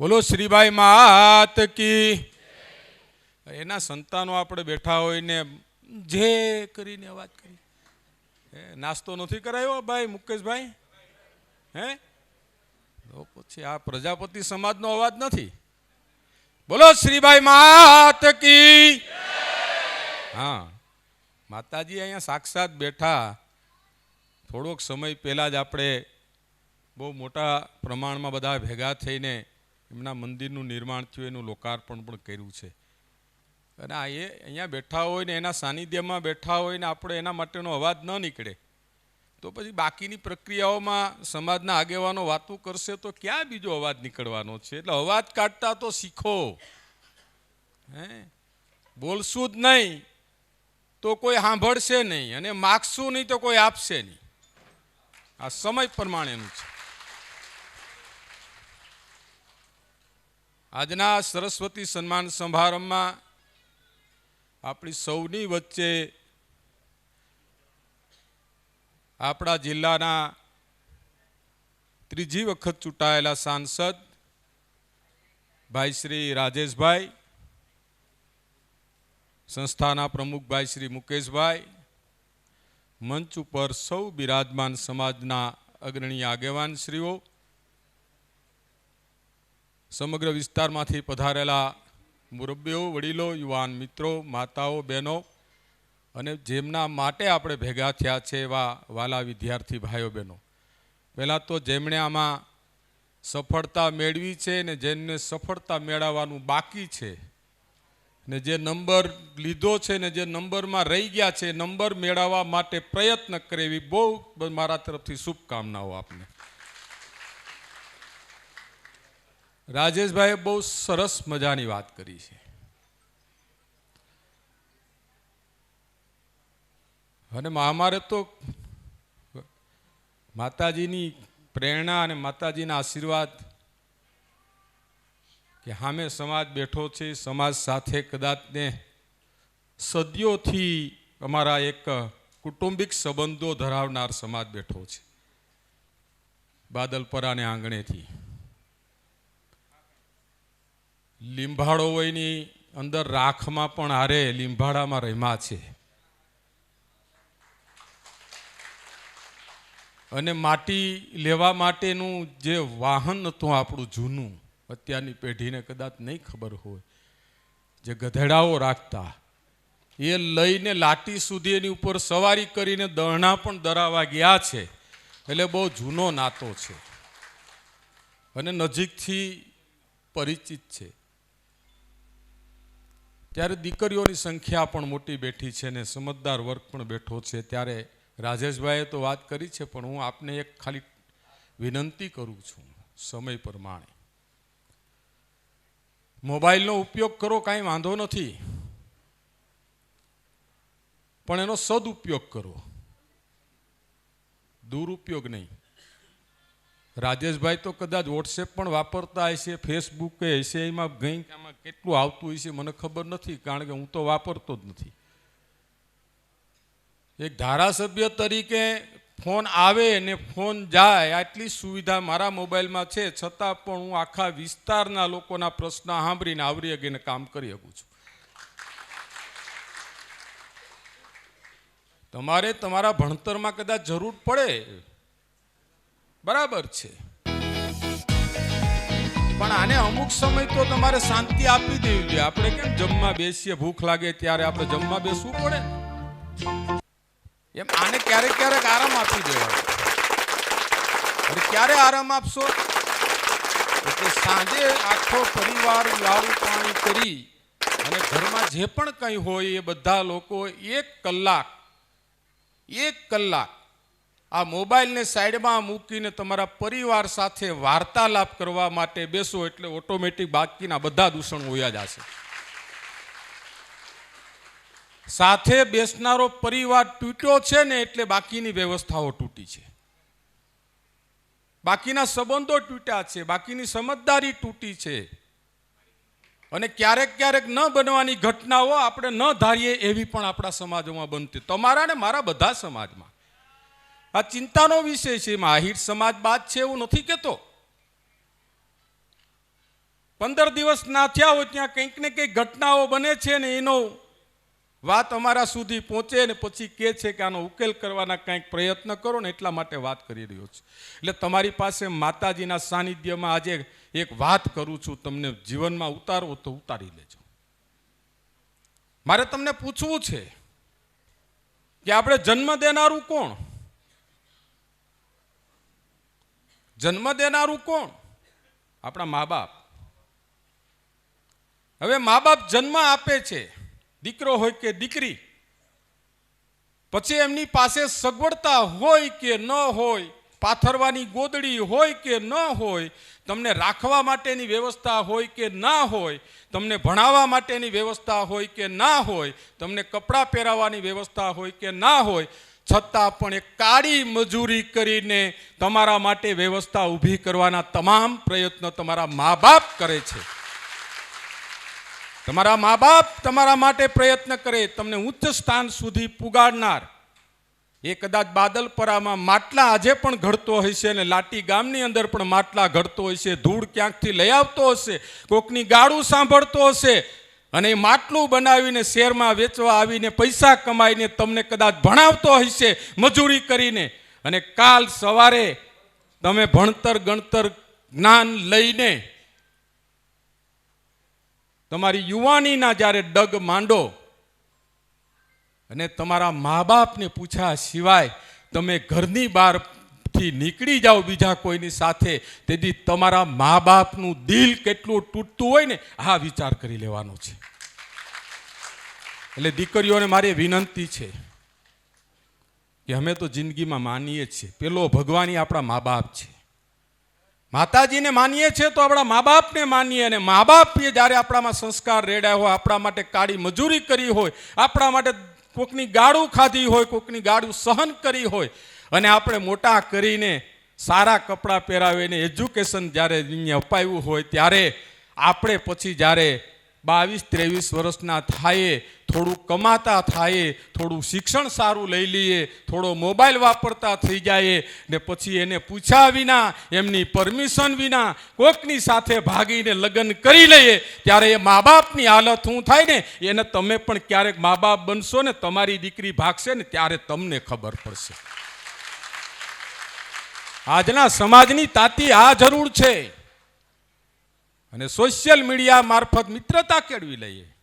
બોલો શ્રીભાઈ માત કી. એના સંતાનો આપણે બેઠા હોય ને જે કરીને અવાજ કરી. નાસ્તો નથી કરાયો ભાઈ, મુકેશભાઈ? હે? તો પછી આ પ્રજાપતિ સમાજનો અવાજ નથી. બોલો શ્રીભાઈ માત કી. હા, માતાજી અહીંયા સાક્ષાત બેઠા. થોડોક સમય પહેલાં જ આપણે બહુ મોટા પ્રમાણમાં બધા ભેગા થઈને એમના મંદિરનું નિર્માણ થયું, એનું લોકાર્પણ પણ કર્યું છે. અને આ એ અહીંયા બેઠા હોય ને, એના સાનિધ્યમાં બેઠા હોય ને, આપણે એના માટેનો અવાજ ન નીકળે. તો પછી બાકીની પ્રક્રિયાઓમાં સમાજના આગેવાનો વાતો કરશે તો ક્યાં બીજો અવાજ નીકળવાનો છે? એટલે અવાજ કાઢતા તો શીખો. હે? બોલશું જ નહીં તો કોઈ સાંભળશે નહીં અને માગશું નહીં તો કોઈ આપશે નહીં. આ સમય પ્રમાણેનું છે. આજના સરસ્વતી સન્માન સમારંભમાં આપણી સૌની વચ્ચે આપણા જિલ્લાના ત્રીજી વખત ચૂંટાયેલા સાંસદ ભાઈ શ્રી રાજેશભાઈ, સંસ્થાના પ્રમુખ ભાઈ શ્રી મુકેશભાઈ, મંચ ઉપર સૌ બિરાજમાન સમાજના અગ્રણી આગેવાન શ્રીઓ સમગ્ર વિસ્તારમાંથી પધારેલા મુરબ્બીઓ, વડીલો, યુવાન મિત્રો, માતાઓ, બહેનો અને જેમના માટે આપણે ભેગા થયા છે એવા વાલા વિદ્યાર્થી ભાઈઓ, બહેનો. પહેલાં તો જેમણે આમાં સફળતા મેળવી છે ને જેમને સફળતા મેળવવાનું બાકી છે ને જે નંબર લીધો છે ને જે નંબરમાં રહી ગયા છે નંબર મેળવવા માટે પ્રયત્ન કરે એવી બહુ મારા તરફથી શુભકામનાઓ આપને. રાજેશભાઈએ બહુ સરસ મજાની વાત કરી છે. અને અમારે તો માતાજીની પ્રેરણા અને માતાજીના આશીર્વાદ કે સામે સમાજ બેઠો છે, સમાજ સાથે કદાચ ને સદીઓથી અમારા એક કુટુંબિક સંબંધો ધરાવનાર સમાજ બેઠો છે. બાદલપરાને આંગણેથી. લીંભાડો હોયની અંદર રાખમાં પણ હારે લીંભાડામાં રમ્યા છે. અને માટી લેવા માટેનું જે વાહન હતું આપણું જૂનું, અત્યારની પેઢીને કદાચ નહીં ખબર હોય, જે ગધેડાઓ રાખતા, એ લઈને લાટી સુધી એની ઉપર સવારી કરીને દહણા પણ દરાવા ગયા છે. એટલે બહુ જૂનો નાતો છે. અને નજીકથી પરિચિત છે. ત્યારે દીકરીઓની સંખ્યા પણ મોટી બેઠી છે ને સમજદાર વર્ગ પણ બેઠો છે. ત્યારે રાજેશભાઈએ તો વાત કરી છે, પણ હું આપને એક ખાલી વિનંતી કરું છું, સમય પ્રમાણે. મોબાઈલનો ઉપયોગ કરો, કાંઈ વાંધો નથી. પણ એનો સદુપયોગ કરો. દુરુપયોગ નહીં. રાજેશભાઈ તો કદાચ વોટ્સએપ પણ વાપરતા હશે ફેસબુક હશે, એમાં ગઈ આમાં કેટલું આવતું હશે મને ખબર નથી, કારણ કે હું તો વાપરતો જ નથી. એક ધારાસભ્ય તરીકે ફોન આવે ને ફોન જાય, આટલી સુવિધા મારા મોબાઈલમાં છે, છતાં પણ હું આખા વિસ્તારના લોકોના પ્રશ્ન સાંભળીને આવરી અગીને કામ કરી શકું છું. તમારે તમારા ભણતરમાં કદાચ જરૂર પડે? બરાબર છે. પણ આને અમુક સમય તો તમારે શાંતિ આપી દેવી જોઈએ. આપણે કેમ જમવા બેસીએ? ભૂખ લાગે ત્યારે આપણે જમવા બેસવું પડે એમ આને ક્યારેક ક્યારેક આરામ આપી દેવાનો. ક્યારે આરામ આપશો? એટલે સાંજે આખો પરિવાર લાડુ પાણી કરી અને ઘરમાં જે પણ કંઈ હોય એ બધા લોકો એક કલાક એક કલાક આ મોબાઈલને સાઈડમાં મૂકીને તમારા પરિવાર સાથે વાર્તાલાપ કરવા માટે બેસો એટલે ઓટોમેટિક બાકીના બધા દૂષણ હોયા જશે. સાથે બેસનારો પરિવાર તૂટ્યો છે ને એટલે બાકીની વ્યવસ્થાઓ તૂટી છે. બાકીના સંબંધો તૂટ્યા છે, બાકીની સમજદારી તૂટી છે. અને ક્યારેક ક્યારેક ન બનવાની ઘટનાઓ આપણે ન ધારીએ એવી પણ આપણા સમાજોમાં બનતી. તમારા ને મારા બધા સમાજમાં. આ ચિંતાનો વિષય છે. એમાં આહિર સમાજ બાદ છે એવું નથી કહેતો. પંદર દિવસ ના થયા હોય ત્યાં કંઈક ને કંઈક ઘટનાઓ બને છે ને એનો વાત અમારા સુધી પહોંચે ને પછી કહે છે કે આનો ઉકેલ કરવાના કંઈક પ્રયત્ન કરો ને એટલા માટે વાત કરી રહ્યો છું. એટલે તમારી પાસે માતાજીના સાનિધ્યમાં આજે એક વાત કરું છું. તમને જીવનમાં ઉતારવો તો ઉતારી લેજો. મારે તમને પૂછવું છે કે આપણે જન્મ દેનારું કોણ? જન્મ દેનારું કોણ? આપણા મા બાપ હવે મા બાપ જન્મ આપે છે. દીકરો હોય કે દીકરી. પછી એમની પાસે સગવડતા હોય કે ન હોય, પાથરવાની ગોદડી હોય કે ન હોય, તમને રાખવા માટેની વ્યવસ્થા હોય કે ના હોય, તમને ભણાવવા માટેની વ્યવસ્થા હોય કે ના હોય, તમને કપડાં પહેરાવવાની વ્યવસ્થા હોય કે ના હોય છતાં પણ એક કાળી મજૂરી કરીને તમારા માટે વ્યવસ્થા ઊભી કરવાના તમામ પ્રયત્નો તમારા મા બાપ કરે છે. તમારા મા બાપ તમારા માટે પ્રયત્ન કરે, તમને ઉચ્ચ સ્થાન સુધી પુગાડનાર. એ કદાચ બાદલપરામાં માટલા આજે પણ ઘડતો હશે અને લાટી ગામની અંદર પણ માટલા ઘડતો હશે, ધૂળ ક્યાંકથી લઈ આવતો હશે, કોકની ગાળું સાંભળતો હશે અને એ માટલું બનાવીને શહેરમાં વેચવા આવીને પૈસા કમાઈને તમને કદાચ ભણાવતો હશે મજૂરી કરીને. અને કાલ સવારે તમે ભણતર, ગણતર જ્ઞાન લઈને તમારી યુવાનીના જ્યારે ડગ માંડો અને તમારા મા બાપને પૂછ્યા સિવાય તમે ઘરની બહારથી નીકળી જાઓ બીજા કોઈની સાથે, તેથી તમારા મા બાપનું દિલ કેટલું તૂટતું હોય ને, આ વિચાર કરી લેવાનો છે. એટલે દીકરીઓને મારી વિનંતી છે કે અમે તો જિંદગીમાં માનીએ છીએ. પેલો ભગવાન આપણા મા બાપ છે. માતાજીને માનીએ છીએ તો આપણા મા બાપને માનીએ અને મા બાપે જ્યારે આપણામાં સંસ્કાર રેડ્યા હોય, આપણા માટે કાળી મજૂરી કરી હોય, આપણા માટે કોકની ગાડું ખાધી હોય, કોકની ગાડું સહન કરી હોય અને આપણે મોટા કરીને સારા કપડાં પહેરાવીને એજ્યુકેશન જ્યારે અહીંયા અપાવ્યું હોય ત્યારે આપણે પછી જ્યારે બાવીસ, ત્રેવીસ વર્ષના થાય થોડું કમાતા થાય થોડું શિક્ષણ સારું લઈ લઈએ, થોડો મોબાઈલ વાપરતા થઈ જાય ને પછી એને પૂછ્યા વિના, એમની પરમિશન વિના કોકની સાથે ભાગીને લગ્ન કરી લઈએ, ત્યારે એ મા બાપની હાલત શું થાય ને, એને તમે પણ ક્યારેક મા બાપ બનશો ને, તમારી દીકરી ભાગશે ને, ત્યારે તમને ખબર પડશે. આજના સમાજની તાતી આ જરૂર છે. અને સોશિયલ મીડિયા મારફત મિત્રતા કેળવી લઈએ.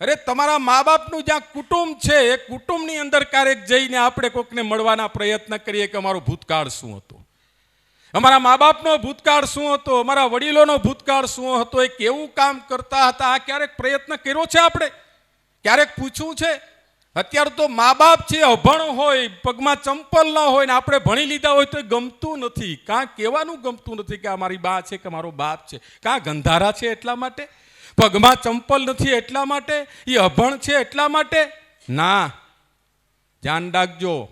અરે, તમારા મા બાપનું જ્યાં કુટુંબ છે, એ કુટુંબની અંદર ક્યારેક જઈને આપણે કોકને મળવાના પ્રયત્ન કરીએ કે અમારો ભૂતકાળ શું હતો? અમારા મા બાપનો ભૂતકાળ શું હતો? અમારા વડીલોનો ભૂતકાળ શું હતો? એ કેવું કામ કરતા હતા? આ ક્યારેક પ્રયત્ન કર્યો છે આપણે? ક્યારેક પૂછવું છે? અત્યારે તો મા બાપ છે, અભણ હોય, પગમાં ચંપલ ન હોય ને આપણે ભણી લીધા હોય તો ગમતું નથી. કાં કહેવાનું ગમતું નથી કે આ મારી બા છે કે મારો બાપ છે? કાં ગંધારા છે એટલા માટે? પગમાં ચંપલ નથી એટલા માટે? એ અભણ છે એટલા માટે? ના. ધ્યાન રાખજો.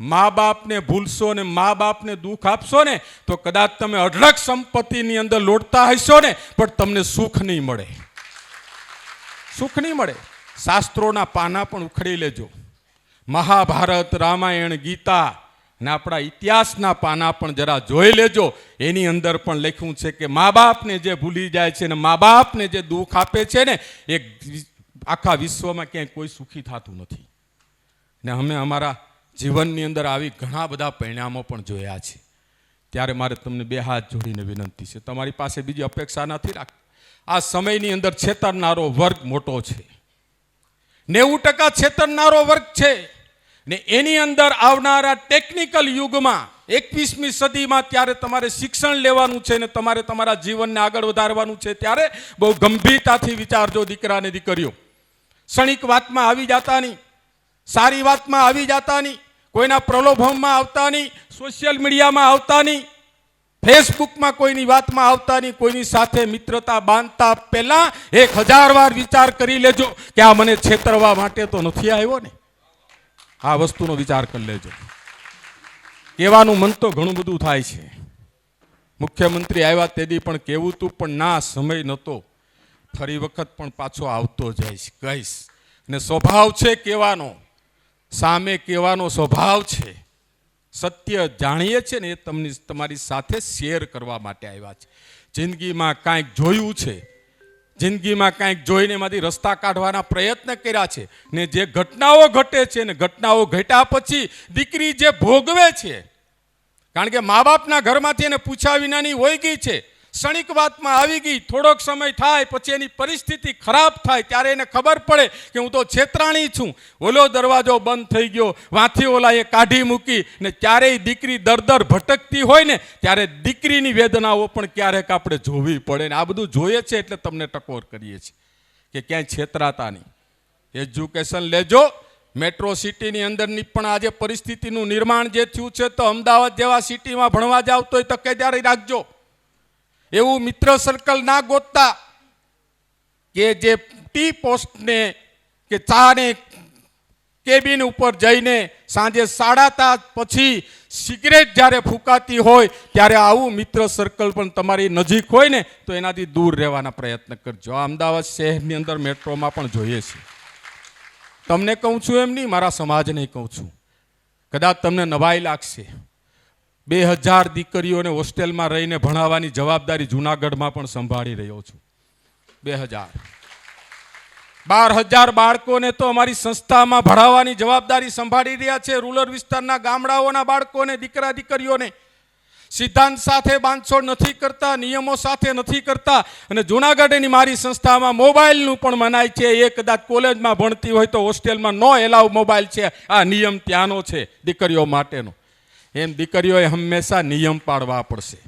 મા બાપને ભૂલશો ને મા બાપને દુઃખ આપશો ને તો કદાચ તમે અઢળક સંપત્તિની અંદર લોટતા હશો ને, પણ તમને સુખ નહીં મળે. સુખ નહીં મળે. શાસ્ત્રોના પાના પણ ઉખડી લેજો. મહાભારત, રામાયણ, ગીતા ને આપણા ઇતિહાસના પાના પણ જરા જોઈ લેજો. એની અંદર પણ લખ્યું છે કે મા બાપને જે ભૂલી જાય છે ને મા બાપને જે દુઃખ આપે છે ને, એ આખા વિશ્વમાં ક્યાંય કોઈ સુખી થતું નથી. ને અમે અમારા જીવનની અંદર આવી ઘણા બધા પરિણામો પણ જોયા છે. ત્યારે મારે તમને બે હાથ જોડીને વિનંતી છે. તમારી પાસે બીજી અપેક્ષા નથી રાખ આ સમયની અંદર છેતરનારો વર્ગ મોટો છે. નેવું ટકા છેતરનારો વર્ગ છે. ને એની અંદર આવનારા ટેકનિકલ યુગમાં એકવીસમી સદીમાં ત્યારે તમારે શિક્ષણ લેવાનું છે ને તમારે તમારા જીવનને આગળ વધારવાનું છે ત્યારે બહુ ગંભીરતાથી વિચારજો દીકરા અને દીકરીઓ. ક્ષણિક વાતમાં આવી જાતા નહીં. સારી વાતમાં આવી જાતા નહીં. કોઈના પ્રલોભનમાં આવતા નહીં. સોશિયલ મીડિયામાં આવતા નહીં. ફેસબુકમાં કોઈની વાતમાં આવતા નહીં, કોઈની સાથે મિત્રતા બાંધતા પહેલા એક હજાર વાર વિચાર કરી લેજો કે આ મને છેતરવા માટે તો નથી આવ્યો ને. આ વસ્તુનો વિચાર કરી લેજો. કહેવાનું મન તો ઘણું બધું થાય છે. મુખ્યમંત્રી આવ્યા તેથી પણ કહેવું તું, પણ ના, સમય નહોતો ફરી વખત પણ પાછો આવતો જઈશ, કહીશ. ને સ્વભાવ છે કહેવાનો. સામે કહેવાનો સ્વભાવ છે. સત્ય જાણીએ છીએ ને એ તમને તમારી સાથે શેર કરવા માટે આવ્યા છે. જિંદગીમાં કાંઈક જોયું છે, જિંદગીમાં કાંઈક જોઈને એમાંથી રસ્તા કાઢવાના પ્રયત્ન કર્યા છે ને જે ઘટનાઓ ઘટે છે ને ઘટનાઓ ઘટ્યા પછી દીકરી જે ભોગવે છે, કારણ કે મા બાપના ઘરમાંથી એને પૂછ્યા વિનાની હોઈ ગઈ છે ક્ષણિક વાતમાં આવી ગઈ, થોડોક સમય થાય, પછી એની પરિસ્થિતિ ખરાબ થાય, ત્યારે એને ખબર પડે કે હું તો છેતરાણી છું. ઓલો દરવાજો બંધ થઈ ગયો, વાંથી ઓલાએ કાઢી મૂકી, ને ક્યારેય દીકરી દર દર ભટકતી હોય ને, ત્યારે દીકરીની વેદનાઓ પણ ક્યારેક આપણે જોવી પડે ને આ બધું જોઈએ છે એટલે તમને ટકોર કરીએ છીએ કે ક્યાંય છેતરાતા નહીં. એજ્યુકેશન લેજો મેટ્રો સિટીની અંદરની પણ આજે પરિસ્થિતિનું નિર્માણ જે થયું છે તો અમદાવાદ જેવા સિટીમાં ભણવા જાવ તોય તકેદારી રાખજો. એવું મિત્ર સર્કલ ના ગોતતા કે જે ટી પોસ્ટને કે ચાને કેબિન ઉપર જઈને સાંજે સાડા તાસ પછી સિગરેટ જ્યારે ફૂંકાતી હોય ત્યારે આવું મિત્ર સર્કલ પણ તમારી નજીક હોય ને તો એનાથી દૂર રહેવાના પ્રયત્ન કરજો. અમદાવાદ શહેરની અંદર મેટ્રોમાં પણ જોઈએ છે. તમને કહું છું એમ નહીં, મારા સમાજને કહું છું. કદાચ તમને નવાઈ લાગશે. બે હજાર દીકરીઓને હોસ્ટેલમાં રહીને ભણાવવાની જવાબદારી જુનાગઢમાં પણ સંભાળી રહ્યો છું. બે હજાર. બાર હજાર બાળકોને તો અમારી સંસ્થામાં ભણાવવાની જવાબદારી સંભાળી રહ્યા છે. રૂરલ વિસ્તારના ગામડાઓના બાળકોને, દીકરા દીકરીઓને સિદ્ધાંત સાથે બાંધછોડ નથી કરતા, નિયમો સાથે નથી કરતા અને જુનાગઢની મારી સંસ્થામાં મોબાઈલનું પણ મનાય છે. એ કદાચ કોલેજમાં ભણતી હોય તો હોસ્ટેલમાં નો એલાવ મોબાઈલ છે. આ નિયમ ત્યાંનો છે, દીકરીઓ માટેનો. એમ દીકરીઓએ હંમેશા નિયમ પાડવા પડશે.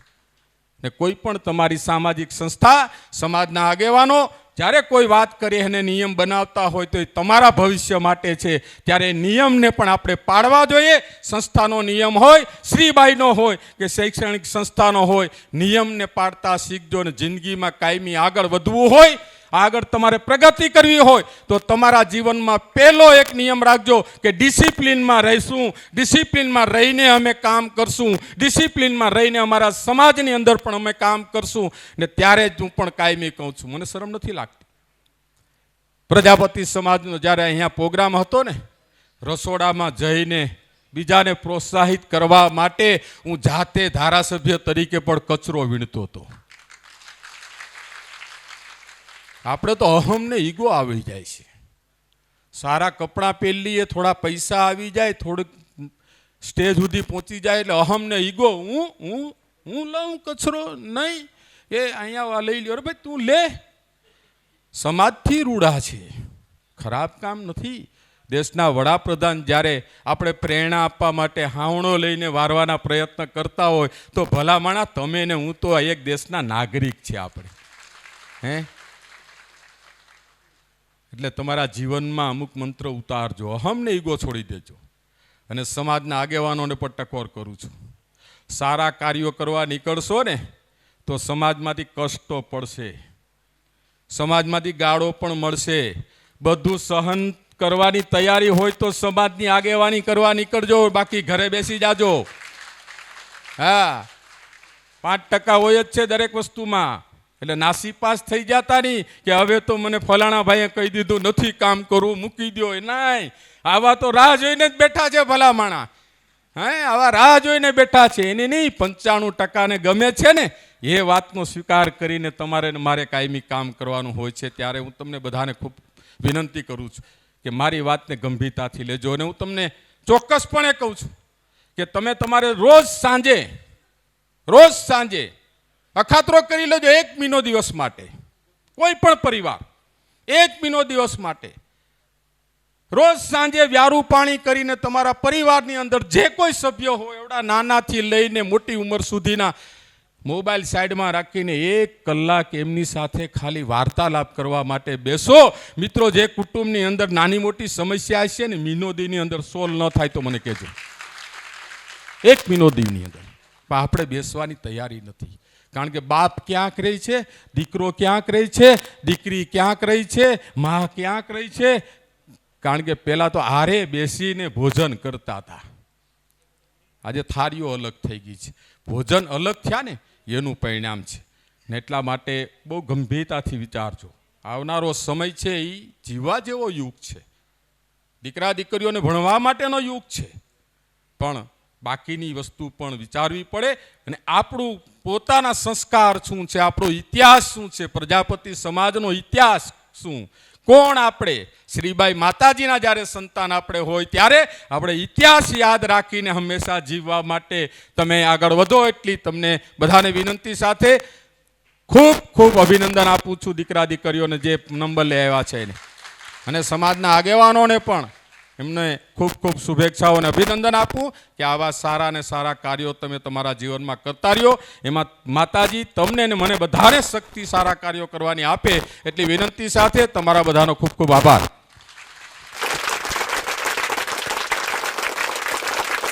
ને કોઈ પણ તમારી સામાજિક સંસ્થા, સમાજના આગેવાનો, જ્યારે કોઈ વાત કરી અને નિયમ બનાવતા હોય તો એ તમારા ભવિષ્ય માટે છે. ત્યારે નિયમને પણ આપણે પાડવા જોઈએ. સંસ્થાનો નિયમ હોય, શ્રીબાઈનો હોય કે શૈક્ષણિક સંસ્થાનો હોય, નિયમને પાડતા શીખજો ને જિંદગીમાં કાયમી આગળ વધવું હોય આગળ તમારે પ્રગતિ કરવી હોય, તો તમારા જીવનમાં પહેલો એક નિયમ રાખજો કે ડિસિપ્લિનમાં રહીશું, ડિસિપ્લિનમાં રહીને અમે કામ કરશું, ડિસિપ્લિનમાં રહીને અમારા સમાજની અંદર પણ અમે કામ કરશું. ને ત્યારે જ હું પણ કાયમી કહું છું. મને શરમ નથી લાગતી. પ્રજાપતિ સમાજનો જ્યારે અહીંયા પ્રોગ્રામ હતો ને, રસોડામાં જઈને બીજાને પ્રોત્સાહિત કરવા માટે હું જાતે ધારાસભ્ય તરીકે પણ કચરો વીણતો હતો. આપણે તો અહમને ઈગો આવી જાય છે. સારા કપડાં પહેરીએ થોડા પૈસા આવી જાય, થોડુંક સ્ટેજ સુધી પહોંચી જાય એટલે અહમને ઈગો, હું હું હું લઉં કચરો? નહીં. એ અહીંયા લઈ લ્યો. ભાઈ, તું લે. સમાજથી રૂડા છે. ખરાબ કામ નથી. દેશના વડાપ્રધાન જ્યારે આપણે પ્રેરણા આપવા માટે હાવણો લઈને વારવાના પ્રયત્ન કરતા હોય, તો ભલામણા તમે ને હું તો એક દેશના નાગરિક છે આપણે. હે? એટલે તમારા જીવનમાં અમુક મંત્ર ઉતારજો. અહમને ઈગો છોડી દેજો. અને સમાજના આગેવાનોને પણ ટકોર કરું છું. સારા કાર્યો કરવા નીકળશો ને, તો સમાજમાંથી કષ્ટો પડશે. સમાજમાંથી ગાળો પણ મળશે. બધું સહન કરવાની તૈયારી હોય તો સમાજની આગેવાની કરવા નીકળજો. બાકી ઘરે બેસી જાજો. હા. પાંચ ટકા હોય જ છે દરેક વસ્તુમાં. એટલે નાસીપાસ થઈ જતા નહીં કે હવે તો મને ફલાણા ભાઈએ કહી દીધું, નથી કામ કરવું, મૂકી દો નહીં આવા તો રાહ જોઈને જ બેઠા છે ભલામાણા હે, આવા રાહ જોઈને બેઠા છે. એને નહીં, પંચાણું ટકાને ગમે છે ને, એ વાતનો સ્વીકાર કરીને તમારે મારે કાયમી કામ કરવાનું હોય છે. ત્યારે હું તમને બધાને ખૂબ વિનંતી કરું છું કે મારી વાતને ગંભીરતાથી લેજો. અને હું તમને ચોક્કસપણે કહું છું કે તમે તમારે રોજ સાંજે રોજ સાંજે અખાતરો કરી લેજો એક મહિનો દિવસ માટે. કોઈ પણ પરિવાર, એક મહિનો દિવસ માટે. રોજ સાંજે વ્યારું પાણી કરીને તમારા પરિવારની અંદર જે કોઈ સભ્ય હોય, એવડા નાનાથી લઈને મોટી ઉંમર સુધીના મોબાઈલ સાઈડમાં રાખીને એક કલાક એમની સાથે ખાલી વાર્તાલાપ કરવા માટે બેસો. મિત્રો, જે કુટુંબની અંદર નાની મોટી સમસ્યા હશે ને મિનોદીની અંદર સોલ્વ ન થાય તો મને કહેજો. એક મિનોદીની અંદર. પણ આપણે બેસવાની તૈયારી નથી. કારણ કે બાપ ક્યાંક રહી છે, દીકરો ક્યાંક રહી છે, દીકરી ક્યાંક રહી છે, મા ક્યાંક રહી છે. કારણ કે પહેલાં તો આરે બેસીને ભોજન કરતા હતા. આજે થાળીઓ અલગ થઈ ગઈ છે. ભોજન અલગ થયા ને, એનું પરિણામ છે. ને એટલા માટે બહુ ગંભીરતાથી વિચારજો. આવનારો સમય છે એ જીવવા જેવો યુગ છે. દીકરા દીકરીઓને ભણવા માટેનો યુગ છે. પણ બાકીની વસ્તુ પણ વિચારવી પડે અને આપણું પોતાના સંસ્કાર શું છે? આપણો ઇતિહાસ શું છે? પ્રજાપતિ સમાજનો ઇતિહાસ શું? કોણ આપણે? શ્રીબાઈ માતાજીના જ્યારે સંતાન આપણે હોય ત્યારે આપણે ઇતિહાસ યાદ રાખીને હંમેશા જીવવા માટે તમે આગળ વધો એટલી તમને બધાને વિનંતી સાથે ખૂબ ખૂબ અભિનંદન આપું છું દીકરા દીકરીઓને જે નંબર લઈ આવ્યા છે એને. અને સમાજના આગેવાનોને પણ એમને ખૂબ ખૂબ શુભેચ્છાઓ અને અભિનંદન આપું કે આવા સારા અને સારા કાર્યો તમે તમારા જીવનમાં કરતા રહ્યો. એમાં માતાજી તમને અને મને બધાને શક્તિ સારા કાર્યો કરવાની આપે એટલી વિનંતી સાથે તમારા બધાનો ખૂબ ખૂબ આભાર.